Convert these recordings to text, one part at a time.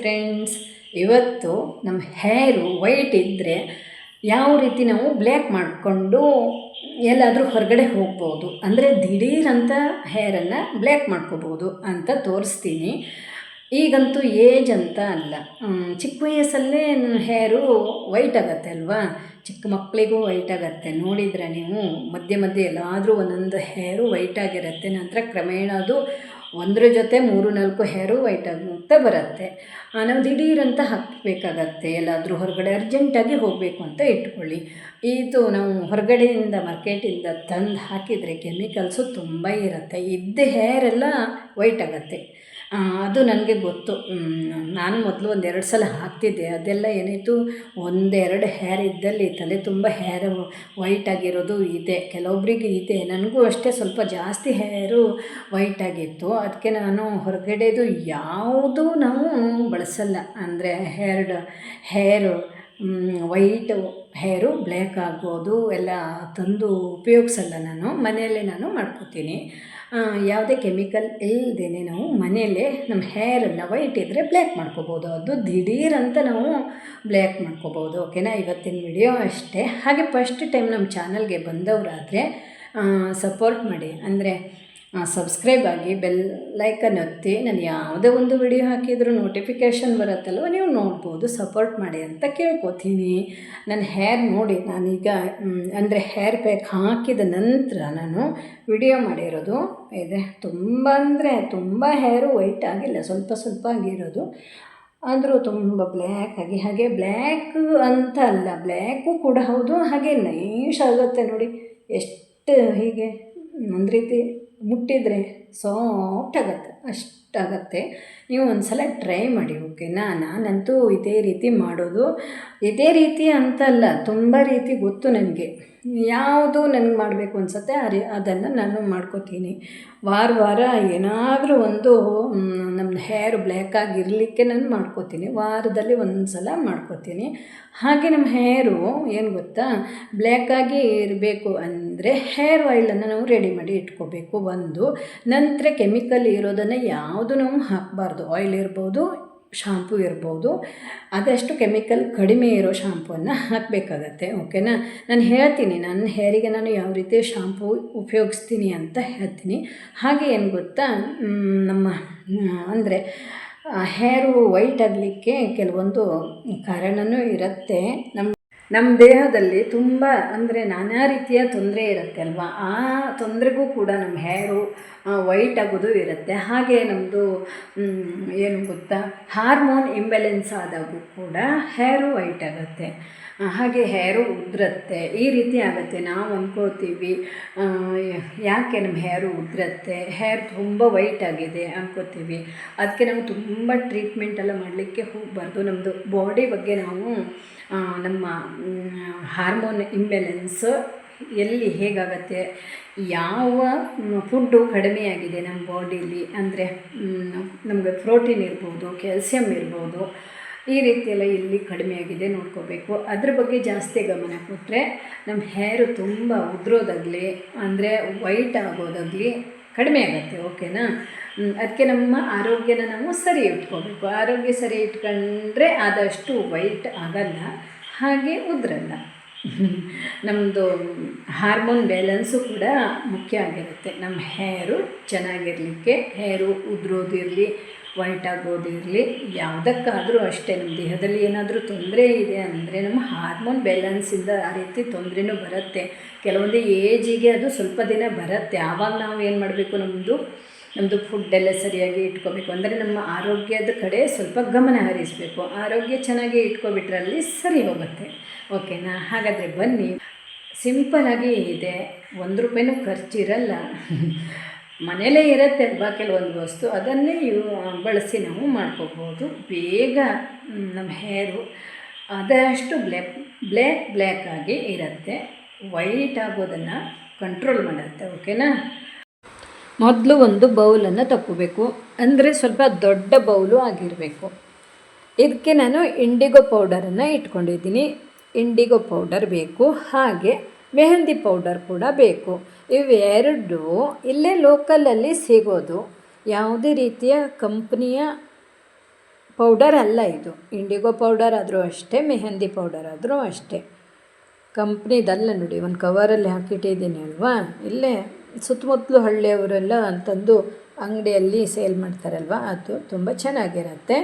Friends ಇವತ್ತು ನಮ್ಮ ಹೇರು white ಇದ್ದರೆ ಯಾವ ರೀತಿ ನಾವು ಬ್ಲ್ಯಾಕ್ ಮಾಡಿಕೊಂಡು ಎಲ್ಲಾದರೂ ಹೊರಗಡೆ ಹೋಗ್ಬೋದು. ಅಂದರೆ ದಿಢೀರಂತ ಹೇರನ್ನು ಬ್ಲ್ಯಾಕ್ ಮಾಡ್ಕೋಬೋದು ಅಂತ ತೋರಿಸ್ತೀನಿ. ಈಗಂತೂ ಏಜ್ ಅಂತ ಅಲ್ಲ. ಚಿಕ್ಕ ವಯಸ್ಸಲ್ಲೇ ಹೇರು ವೈಟ್ ಆಗತ್ತೆ ಅಲ್ವಾ? ಚಿಕ್ಕ ಮಕ್ಕಳಿಗೂ ವೈಟ್ ಆಗತ್ತೆ. ನೋಡಿದರೆ ನೀವು ಮಧ್ಯೆ ಮಧ್ಯೆ ಎಲ್ಲಾದರೂ ಒಂದೊಂದು ಹೇರು ವೈಟ್ ಆಗಿರುತ್ತೆ. ನಂತರ ಕ್ರಮೇಣ ಅದು ಒಂದರ ಜೊತೆ ಮೂರು ನಾಲ್ಕು ಹೇರು ವೈಟ್ ಆಗುತ್ತೆ ಬರುತ್ತೆ. ನಾವು ದಿಢೀರಂತ ಹಾಕಬೇಕಾಗತ್ತೆ. ಎಲ್ಲಾದರೂ ಹೊರಗಡೆ ಅರ್ಜೆಂಟಾಗಿ ಹೋಗಬೇಕು ಅಂತ ಇಟ್ಕೊಳ್ಳಿ. ಇದು ನಾವು ಹೊರಗಡೆಯಿಂದ ಮಾರ್ಕೆಟಿಂದ ತಂದು ಹಾಕಿದರೆ ಕೆಮಿಕಲ್ಸು ತುಂಬ ಇರುತ್ತೆ. ಇದ್ದ ಹೇರೆಲ್ಲ ವೈಟ್ ಆಗುತ್ತೆ. ಅದು ನನಗೆ ಗೊತ್ತು. ನಾನು ಮೊದಲು ಒಂದೆರಡು ಸಲ ಹಾಕ್ತಿದ್ದೆ. ಅದೆಲ್ಲ ಏನಾಯಿತು ಒಂದೆರಡು ಹೇರ್ ಇದ್ದಲ್ಲಿ ತಲೆ ತುಂಬ ಹೇರ್ ವೈಟ್ ಆಗಿರೋದು ಇದೆ. ಕೆಲವೊಬ್ಬರಿಗೆ ಇದೆ. ನನಗೂ ಅಷ್ಟೇ ಸ್ವಲ್ಪ ಜಾಸ್ತಿ ಹೇರು ವೈಟ್ ಆಗಿತ್ತು. ಅದಕ್ಕೆ ನಾನು ಹೊರಗಡೆದು ಯಾವುದೂ ನಾವು ಬಳಸಲ್ಲ. ಅಂದರೆ ಹೇರ್ಡ್ ಹೇರು ವೈಟ್ ಹೇರು ಬ್ಲ್ಯಾಕ್ ಆಗ್ಬೋದು ಎಲ್ಲ ತಂದು ಉಪಯೋಗಿಸಲ್ಲ ನಾನು. ಮನೆಯಲ್ಲೇ ನಾನು ಮಾಡ್ಕೋತೀನಿ. ಯಾವುದೇ ಕೆಮಿಕಲ್ ಇಲ್ಲದೇ ನಾವು ಮನೆಯಲ್ಲೇ ನಮ್ಮ ಹೇರನ್ನು ವೈಟ್ ಇದ್ದರೆ ಬ್ಲ್ಯಾಕ್ ಮಾಡ್ಕೋಬೋದು. ಅದು ದಿಢೀರಂತ ನಾವು ಬ್ಲ್ಯಾಕ್ ಮಾಡ್ಕೋಬೋದು. ಓಕೆನಾ ಇವತ್ತಿನ ವಿಡಿಯೋ ಅಷ್ಟೇ. ಹಾಗೆ ಫಸ್ಟ್ ಟೈಮ್ ನಮ್ಮ ಚಾನಲ್ಗೆ ಬಂದವರಾದರೆ ಸಪೋರ್ಟ್ ಮಾಡಿ. ಅಂದರೆ ಸಬ್ಸ್ಕ್ರೈಬ್ ಆಗಿ ಬೆಲ್ ಲೈಕನ್ ಒತ್ತಿ, ನಾನು ಯಾವುದೇ ಒಂದು ವಿಡಿಯೋ ಹಾಕಿದರೂ ನೋಟಿಫಿಕೇಷನ್ ಬರುತ್ತಲ್ವ, ನೀವು ನೋಡ್ಬೋದು ಸಪೋರ್ಟ್ ಮಾಡಿ ಅಂತ ಕೇಳ್ಕೊತೀನಿ. ನನ್ನ ಹೇರ್ ನೋಡಿ, ನಾನೀಗ ಅಂದರೆ ಹೇರ್ ಪ್ಯಾಕ್ ಹಾಕಿದ ನಂತರ ನಾನು ವಿಡಿಯೋ ಮಾಡಿರೋದು, ಇದೆ, ತುಂಬ ಅಂದರೆ ತುಂಬ ಹೇರು ವೈಟ್ ಆಗಿಲ್ಲ, ಸ್ವಲ್ಪ ಸ್ವಲ್ಪ ಆಗಿರೋದು. ಆದರೂ ತುಂಬ ಬ್ಲ್ಯಾಕ್ ಆಗಿ, ಹಾಗೆ ಬ್ಲ್ಯಾಕ್ ಅಂತ ಅಲ್ಲ ಬ್ಲ್ಯಾಕು ಕೂಡ ಹೌದು, ಹಾಗೆ ನೈಸ್ ಆಗುತ್ತೆ ನೋಡಿ, ಎಷ್ಟು ಹೀಗೆ, ಒಂದು ರೀತಿ ಮುಟ್ಟಿದರೆ ಸಾಫ್ಟ್ ಆಗುತ್ತೆ ಅಷ್ಟಾಗತ್ತೆ. ನೀವು ಒಂದು ಸಲ ಟ್ರೈ ಮಾಡಿ ಓಕೆನಾ ನಾನಂತೂ ಇದೇ ರೀತಿ ಮಾಡೋದು. ಇದೇ ರೀತಿ ಅಂತಲ್ಲ, ತುಂಬ ರೀತಿ ಗೊತ್ತು ನನಗೆ. ಯಾವುದು ನನಗೆ ಮಾಡಬೇಕು ಅನ್ಸುತ್ತೆ ಆ ಅದನ್ನು ನಾನು ಮಾಡ್ಕೋತೀನಿ. ವಾರ ವಾರ ಏನಾದರೂ ಒಂದು ನಮ್ಮ ಹೇರ್ ಬ್ಲ್ಯಾಕ್ ಆಗಿರಲಿಕ್ಕೆ ನಾನು ಮಾಡ್ಕೋತೀನಿ. ವಾರದಲ್ಲಿ ಒಂದು ಸಲ ಮಾಡ್ಕೋತೀನಿ. ಹಾಗೆ ನಮ್ಮ ಹೇರು ಏನು ಗೊತ್ತಾ? ಬ್ಲ್ಯಾಕಾಗಿ ಇರಬೇಕು ಅಂದರೆ ಹೇರ್ ಆಯಿಲನ್ನು ನಾವು ರೆಡಿ ಮಾಡಿ ಇಟ್ಕೋಬೇಕು. ಒಂದು, ನಂತರ ಕೆಮಿಕಲ್ ಇರೋದನ್ನು ಯಾವುದು ನಾವು ಹಾಕಬಾರ್ದು. ಆಯಿಲ್ ಇರ್ಬೋದು ಶಾಂಪು ಇರ್ಬೋದು. ಆದಷ್ಟು ಕೆಮಿಕಲ್ ಕಡಿಮೆ ಇರೋ ಶಾಂಪೂವನ್ನು ಹಾಕಬೇಕಾಗತ್ತೆ ಓಕೆನಾ ನಾನು ಹೇಳ್ತೀನಿ, ನನ್ನ ಹೇರಿಗೆ ನಾನು ಯಾವ ರೀತಿ ಶಾಂಪೂ ಉಪಯೋಗಿಸ್ತೀನಿ ಅಂತ ಹೇಳ್ತೀನಿ. ಹಾಗೆ ಏನು ಗೊತ್ತಾ? ನಮ್ಮ ಅಂದರೆ ಹೇರು ವೈಟ್ ಆಗಲಿಕ್ಕೆ ಕೆಲವೊಂದು ಕಾರಣವೂ ಇರುತ್ತೆ. ನಮ್ಮ ನಮ್ಮ ದೇಹದಲ್ಲಿ ತುಂಬ ಅಂದರೆ ನಾನಾ ರೀತಿಯ ತೊಂದರೆ ಇರುತ್ತೆ ಅಲ್ವಾ? ಆ ತೊಂದರೆಗೂ ಕೂಡ ನಮ್ಮ ಹೇರು ವೈಟ್ ಆಗೋದು ಇರುತ್ತೆ. ಹಾಗೆ ನಮ್ಮದು ಏನು ಗೊತ್ತಾ? ಹಾರ್ಮೋನ್ ಇಂಬ್ಯಾಲೆನ್ಸ್ ಆದಾಗೂ ಕೂಡ ಹೇರು ವೈಟ್ ಆಗುತ್ತೆ. ಹಾಗೆ ಹೇರು ಉದುರುತ್ತೆ. ಈ ರೀತಿ ಆಗುತ್ತೆ. ನಾವು ಅಂದ್ಕೋತೀವಿ ಯಾಕೆ ನಮ್ಮ ಹೇರು ಉದುರುತ್ತೆ? ಹೇರ್ ತುಂಬ ವೈಟ್ ಆಗಿದೆ ಅಂದ್ಕೋತೀವಿ ಅದಕ್ಕೆ ನಾವು ತುಂಬ ಟ್ರೀಟ್ಮೆಂಟ್ ಎಲ್ಲ ಮಾಡಲಿಕ್ಕೆ ಹೋಗಬಾರ್ದು. ನಮ್ಮದು ಬಾಡಿ ಬಗ್ಗೆ ನಾವು ನಮ್ಮ ಹಾರ್ಮೋನ್ ಇಂಬ್ಯಾಲೆನ್ಸ್ ಎಲ್ಲಿ ಹೇಗಾಗತ್ತೆ? ಯಾವ ಫುಡ್ಡು ಕಡಿಮೆಯಾಗಿದೆ ನಮ್ಮ ಬಾಡೀಲಿ ಅಂದರೆ ನಮಗೆ ಪ್ರೋಟೀನ್ ಇರ್ಬೋದು ಕ್ಯಾಲ್ಸಿಯಮ್ ಇರ್ಬೋದು. ಈ ರೀತಿಯೆಲ್ಲ ಇಲ್ಲಿ ಕಡಿಮೆಯಾಗಿದೆ ನೋಡ್ಕೋಬೇಕು. ಅದ್ರ ಬಗ್ಗೆ ಜಾಸ್ತಿ ಗಮನ ಕೊಟ್ಟರೆ ನಮ್ಮ ಹೇರು ತುಂಬ ಉದುರೋದಾಗಲಿ, ಅಂದರೆ ವೈಟ್ ಆಗೋದಾಗಲಿ ಕಡಿಮೆ ಆಗುತ್ತೆ ಓಕೆನಾ ಅದಕ್ಕೆ ನಮ್ಮ ಆರೋಗ್ಯನ ನಾವು ಸರಿ ಇಟ್ಕೋಬೇಕು. ಆರೋಗ್ಯ ಸರಿ ಇಟ್ಕೊಂಡ್ರೆ ಆದಷ್ಟು ವೈಟ್ ಆಗಲ್ಲ, ಹಾಗೆ ಉದ್ರಲ್ಲ. ನಮ್ಮದು ಹಾರ್ಮೋನ್ ಬ್ಯಾಲೆನ್ಸು ಕೂಡ ಮುಖ್ಯ ಆಗಿರುತ್ತೆ. ನಮ್ಮ ಹೇರು ಚೆನ್ನಾಗಿರಲಿಕ್ಕೆ ಹೇರು ಉದುರೋದಿರಲಿ ವೈಟ್ ಆಗೋದಿರಲಿ ಯಾವುದಕ್ಕಾದರೂ ಅಷ್ಟೇ, ನಮ್ಮ ದೇಹದಲ್ಲಿ ಏನಾದರೂ ತೊಂದರೆ ಇದೆ ಅಂದರೆ ನಮ್ಮ ಹಾರ್ಮೋನ್ ಬ್ಯಾಲೆನ್ಸಿಂದ ಆ ರೀತಿ ತೊಂದರೆನೂ ಬರುತ್ತೆ. ಕೆಲವೊಂದು ಏಜಿಗೆ ಅದು ಸ್ವಲ್ಪ ದಿನ ಬರುತ್ತೆ. ಆವಾಗ ನಾವು ಏನು ಮಾಡಬೇಕು ನಮ್ಮದು ನಮ್ಮದು ಫುಡ್ಡೆಲ್ಲ ಸರಿಯಾಗಿ ಇಟ್ಕೋಬೇಕು. ಅಂದರೆ ನಮ್ಮ ಆರೋಗ್ಯದ ಕಡೆ ಸ್ವಲ್ಪ ಗಮನ ಹರಿಸಬೇಕು. ಆರೋಗ್ಯ ಚೆನ್ನಾಗಿ ಇಟ್ಕೊಬಿಟ್ರಲ್ಲಿ ಸರಿ ಹೋಗುತ್ತೆ. ಓಕೆನಾ? ಹಾಗಾದರೆ ಬನ್ನಿ. ಸಿಂಪಲಾಗಿ ಇದೆ. ಒಂದು ರೂಪಾಯಿನೂ ಖರ್ಚಿರಲ್ಲ. ಮನೇಲೇ ಇರುತ್ತೆ ಅಲ್ವಾ ಕೆಲವೊಂದು ವಸ್ತು, ಅದನ್ನೇ ಯೂ ಬಳಸಿ ನಾವು ಮಾಡ್ಕೋಬೋದು ಬೇಗ ನಮ್ಮ ಹೇರು ಆದಷ್ಟು ಬ್ಲ್ಯಾಕ್ ಬ್ಲ್ಯಾಕ್ ಬ್ಲ್ಯಾಕ್ ಆಗಿ ಇರುತ್ತೆ. ವೈಟ್ ಆಗೋದನ್ನು ಕಂಟ್ರೋಲ್ ಮಾಡುತ್ತೆ ಓಕೆನಾ ಮೊದಲು ಒಂದು ಬೌಲನ್ನು ತಗೋಬೇಕು ಅಂದರೆ ಸ್ವಲ್ಪ ದೊಡ್ಡ ಬೌಲು ಆಗಿರಬೇಕು. ಇದಕ್ಕೆ ನಾನು ಇಂಡಿಗೋ ಪೌಡರನ್ನು ಇಟ್ಕೊಂಡಿದ್ದೀನಿ. ಇಂಡಿಗೋ ಪೌಡರ್ ಬೇಕು. ಹಾಗೆ ಮೆಹಂದಿ ಪೌಡರ್ ಕೂಡ ಬೇಕು. ಇವೆರಡು ಇಲ್ಲೇ ಲೋಕಲಲ್ಲಿ ಸಿಗೋದು. ಯಾವುದೇ ರೀತಿಯ ಕಂಪ್ನಿಯ ಪೌಡರ್ ಅಲ್ಲ ಇದು. ಇಂಡಿಗೋ ಪೌಡರ್ ಆದರೂ ಅಷ್ಟೇ, ಮೆಹಂದಿ ಪೌಡರ್ ಆದರೂ ಅಷ್ಟೇ. ಕಂಪ್ನಿದಲ್ಲ ನೋಡಿ, ಒಂದು ಕವರಲ್ಲಿ ಹಾಕಿಟ್ಟಿದ್ದೀನಿ ಅಲ್ವಾ? ಇಲ್ಲೇ ಸುತ್ತಮುತ್ತಲು ಹಳ್ಳಿಯವರೆಲ್ಲ ಅಂತಂದು ಅಂಗಡಿಯಲ್ಲಿ ಸೇಲ್ ಮಾಡ್ತಾರಲ್ವ? ಅದು ತುಂಬ ಚೆನ್ನಾಗಿರುತ್ತೆ.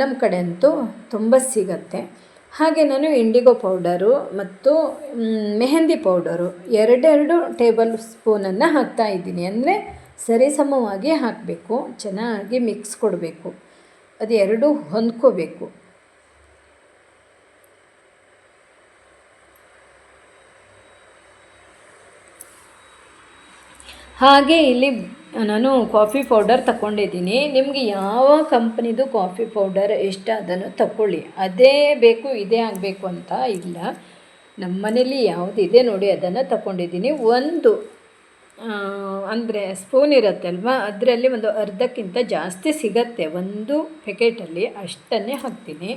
ನಮ್ಮ ಕಡೆ ಅಂತೂ ತುಂಬ ಸಿಗತ್ತೆ. ಹಾಗೆ ನಾನು ಇಂಡಿಗೋ ಪೌಡರು ಮತ್ತು ಮೆಹಂದಿ ಪೌಡರು ಎರಡೆರಡು ಟೇಬಲ್ ಸ್ಪೂನನ್ನು ಹಾಕ್ತಾ ಇದ್ದೀನಿ. ಅಂದರೆ ಸರಿಸಮವಾಗಿ ಹಾಕಬೇಕು, ಚೆನ್ನಾಗಿ ಮಿಕ್ಸ್ ಕೊಡಬೇಕು. ಅದು ಎರಡೂ ಹೊಂದ್ಕೋಬೇಕು. ಹಾಗೆ ಇಲ್ಲಿ ನಾನು ಕಾಫಿ ಪೌಡರ್ ತಗೊಂಡಿದ್ದೀನಿ ನಿಮಗೆ ಯಾವ ಕಂಪ್ನಿದು ಕಾಫಿ ಪೌಡರ್ ಇಷ್ಟ ಅದನ್ನು ತಗೊಳ್ಳಿ ಅದೇ ಬೇಕು, ಇದೇ ಆಗಬೇಕು ಅಂತ ಇಲ್ಲ. ನಮ್ಮ ಮನೇಲಿ ಯಾವುದಿದೆ ನೋಡಿ ಅದನ್ನು ತಗೊಂಡಿದ್ದೀನಿ ಒಂದು ಅಂದರೆ ಸ್ಪೂನ್ ಇರುತ್ತೆ ಅಲ್ವಾ ಅದರಲ್ಲಿ ಒಂದು ಅರ್ಧಕ್ಕಿಂತ ಜಾಸ್ತಿ ಸಿಗತ್ತೆ. ಒಂದು ಪ್ಯಾಕೆಟಲ್ಲಿ ಅಷ್ಟನ್ನೇ ಹಾಕ್ತೀನಿ.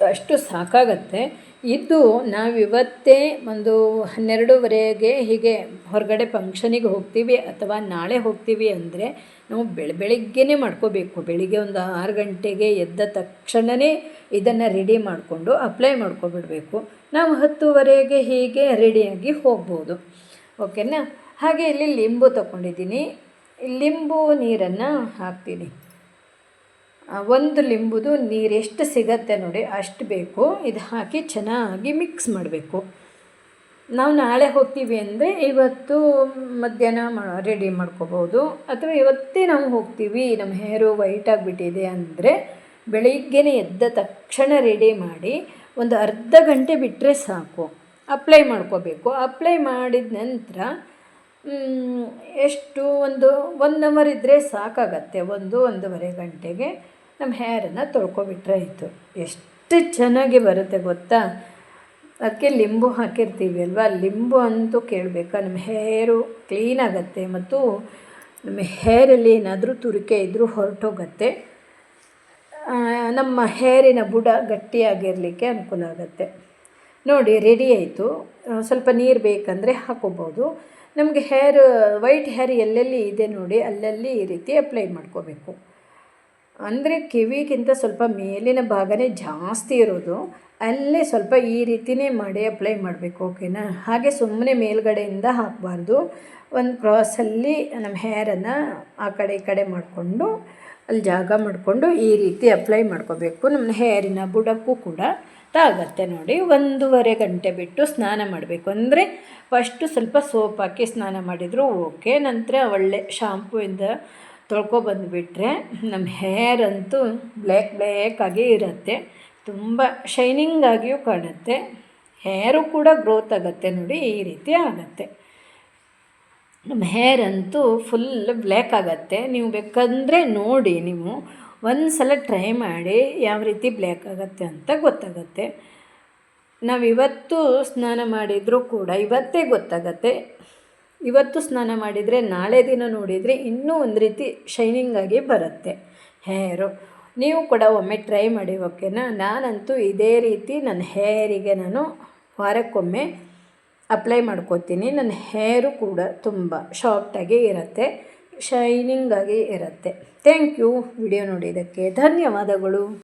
ಅಷ್ಟು ಸಾಕಾಗತ್ತೆ. ಇದು ನಾವಿವತ್ತೇ ಒಂದು ಹನ್ನೆರಡುವರೆಗೆ ಹೀಗೆ ಹೊರಗಡೆ ಫಂಕ್ಷನಿಗೆ ಹೋಗ್ತೀವಿ ಅಥವಾ ನಾಳೆ ಹೋಗ್ತೀವಿ ಅಂದರೆ ನಾವು ಬೆಳ, ಬೆಳಿಗ್ಗೆನೇ ಮಾಡ್ಕೋಬೇಕು. ಬೆಳಿಗ್ಗೆ ಒಂದು ಆರು ಗಂಟೆಗೆ ಎದ್ದ ತಕ್ಷಣವೇ ಇದನ್ನು ರೆಡಿ ಮಾಡಿಕೊಂಡು ಅಪ್ಲೈ ಮಾಡ್ಕೊಬಿಡಬೇಕು. ನಾವು ಹತ್ತುವರೆಗೆ ಹೀಗೆ ರೆಡಿಯಾಗಿ ಹೋಗ್ಬೋದು. ಓಕೆನಾ ಹಾಗೆ ಇಲ್ಲಿ ಲಿಂಬು ತಗೊಂಡಿದ್ದೀನಿ ಲಿಂಬು ನೀರನ್ನು ಹಾಕ್ತೀನಿ. ಒಂದು ಲಿಂಬುದು ನೀರು ಎಷ್ಟು ಸಿಗತ್ತೆ ನೋಡಿ, ಅಷ್ಟು ಬೇಕು. ಇದು ಹಾಕಿ ಚೆನ್ನಾಗಿ ಮಿಕ್ಸ್ ಮಾಡಬೇಕು. ನಾವು ನಾಳೆ ಹೋಗ್ತೀವಿ ಅಂದರೆ ಇವತ್ತು ಮಧ್ಯಾಹ್ನ ರೆಡಿ ಮಾಡ್ಕೋಬೋದು. ಅಥವಾ ಇವತ್ತೇ ನಾವು ಹೋಗ್ತೀವಿ ನಮ್ಮ ಹೇರು ವೈಟ್ ಆಗಿಬಿಟ್ಟಿದೆ ಅಂದರೆ ಬೆಳಿಗ್ಗೆನೇ ಎದ್ದ ತಕ್ಷಣ ರೆಡಿ ಮಾಡಿ ಒಂದು ಅರ್ಧ ಗಂಟೆ ಬಿಟ್ಟರೆ ಸಾಕು. ಅಪ್ಲೈ ಮಾಡ್ಕೋಬೇಕು. ಅಪ್ಲೈ ಮಾಡಿದ ನಂತರ ಎಷ್ಟು ಒಂದು ಒನ್ ಅವರ್ ಇದ್ದರೆ ಸಾಕಾಗತ್ತೆ. ಒಂದು ಒಂದೂವರೆ ಗಂಟೆಗೆ ನಮ್ಮ ಹೇರನ್ನು ತೊಳ್ಕೊಬಿಟ್ರೆ ಆಯಿತು. ಎಷ್ಟು ಚೆನ್ನಾಗಿ ಬರುತ್ತೆ ಗೊತ್ತಾ? ಅದಕ್ಕೆ ಲಿಂಬು ಹಾಕಿರ್ತೀವಿ ಅಲ್ವಾ? ಲಿಂಬು ಅಂತೂ ಕೇಳಬೇಕಾ? ನಮ್ಮ ಹೇರು ಕ್ಲೀನ್ ಆಗುತ್ತೆ ಮತ್ತು ನಮ್ಮ ಹೇರಲ್ಲಿ ಏನಾದರೂ ತುರಿಕೆ ಇದ್ದರೂ ಹೊರಟೋಗತ್ತೆ. ನಮ್ಮ ಹೇರಿನ ಬುಡ ಗಟ್ಟಿಯಾಗಿರಲಿಕ್ಕೆ ಅನುಕೂಲ ಆಗುತ್ತೆ. ನೋಡಿ ರೆಡಿ ಆಯಿತು. ಸ್ವಲ್ಪ ನೀರು ಬೇಕಂದರೆ ಹಾಕೋಬೋದು. ನಮಗೆ ಹೇರ್ ವೈಟ್ ಹೇರ್ ಎಲ್ಲೆಲ್ಲಿ ಇದೆ ನೋಡಿ, ಅಲ್ಲಲ್ಲಿ ಈ ರೀತಿ ಅಪ್ಲೈ ಮಾಡ್ಕೋಬೇಕು. ಅಂದರೆ ಕಿವಿಗಿಂತ ಸ್ವಲ್ಪ ಮೇಲಿನ ಭಾಗನೇ ಜಾಸ್ತಿ ಇರೋದು. ಅಲ್ಲೇ ಸ್ವಲ್ಪ ಈ ರೀತಿಯೇ ಮಾಡಿ ಅಪ್ಲೈ ಮಾಡಬೇಕು ಓಕೆನಾ ಹಾಗೆ ಸುಮ್ಮನೆ ಮೇಲ್ಗಡೆಯಿಂದ ಹಾಕಬಾರ್ದು. ಒಂದು ಕ್ರಾಸಲ್ಲಿ ನಮ್ಮ ಹೇರನ್ನು ಆ ಕಡೆ ಈ ಕಡೆ ಮಾಡಿಕೊಂಡು, ಅಲ್ಲಿ ಜಾಗ ಮಾಡಿಕೊಂಡು ಈ ರೀತಿ ಅಪ್ಲೈ ಮಾಡ್ಕೋಬೇಕು. ನಮ್ಮ ಹೇರಿನ ಬುಡಕ್ಕೂ ಕೂಡ. ತಾಗತ್ತೆ ನೋಡಿ. ಒಂದೂವರೆ ಗಂಟೆ ಬಿಟ್ಟು ಸ್ನಾನ ಮಾಡಬೇಕು. ಅಂದರೆ ಫಸ್ಟು ಸ್ವಲ್ಪ ಸೋಪ್ ಹಾಕಿ ಸ್ನಾನ ಮಾಡಿದರೂ ಓಕೆ ನಂತರ ಒಳ್ಳೆ ಶಾಂಪೂಯಿಂದ ತೊಳ್ಕೊಬಂದುಬಿಟ್ರೆ ನಮ್ಮ ಹೇರ್ ಅಂತೂ ಬ್ಲ್ಯಾಕ್ ಬ್ಲ್ಯಾಕಾಗಿ ಇರುತ್ತೆ. ತುಂಬ ಶೈನಿಂಗ್ ಆಗಿಯೂ ಕಾಣುತ್ತೆ. ಹೇರು ಕೂಡ ಗ್ರೋತ್ ಆಗುತ್ತೆ ನೋಡಿ, ಈ ರೀತಿ ಆಗುತ್ತೆ. ನಮ್ಮ ಹೇರ್ ಅಂತೂ ಫುಲ್ ಬ್ಲ್ಯಾಕ್ ಆಗುತ್ತೆ. ನೀವು ಬೇಕಂದರೆ ನೋಡಿ, ನೀವು ಒಂದು ಸಲ ಟ್ರೈ ಮಾಡಿ ಯಾವ ರೀತಿ ಬ್ಲ್ಯಾಕ್ ಆಗುತ್ತೆ ಅಂತ ಗೊತ್ತಾಗುತ್ತೆ. ನಾವು ಇವತ್ತು ಸ್ನಾನ ಮಾಡಿದರೂ ಕೂಡ ಇವತ್ತೇ ಗೊತ್ತಾಗತ್ತೆ. ಇವತ್ತು ಸ್ನಾನ ಮಾಡಿದರೆ ನಾಳೆ ದಿನ ನೋಡಿದರೆ ಇನ್ನೂ ಒಂದು ರೀತಿ ಶೈನಿಂಗ್ ಆಗಿ ಬರುತ್ತೆ. ಹೇರು ನೀವು ಕೂಡ ಒಮ್ಮೆ ಟ್ರೈ ಮಾಡಿ ಓಕೆನಾ ನಾನಂತೂ ಇದೇ ರೀತಿ ನನ್ನ ಹೇರಿಗೆ ನಾನು ವಾರಕ್ಕೊಮ್ಮೆ ಅಪ್ಲೈ ಮಾಡ್ಕೋತೀನಿ. ನನ್ನ ಹೇರು ಕೂಡ ತುಂಬ ಶಾಫ್ಟಾಗಿ ಇರುತ್ತೆ. ಶೈನಿಂಗಾಗಿ ಇರುತ್ತೆ. ಥ್ಯಾಂಕ್ ಯು ವಿಡಿಯೋ ನೋಡಿದ್ದಕ್ಕೆ ಧನ್ಯವಾದಗಳು.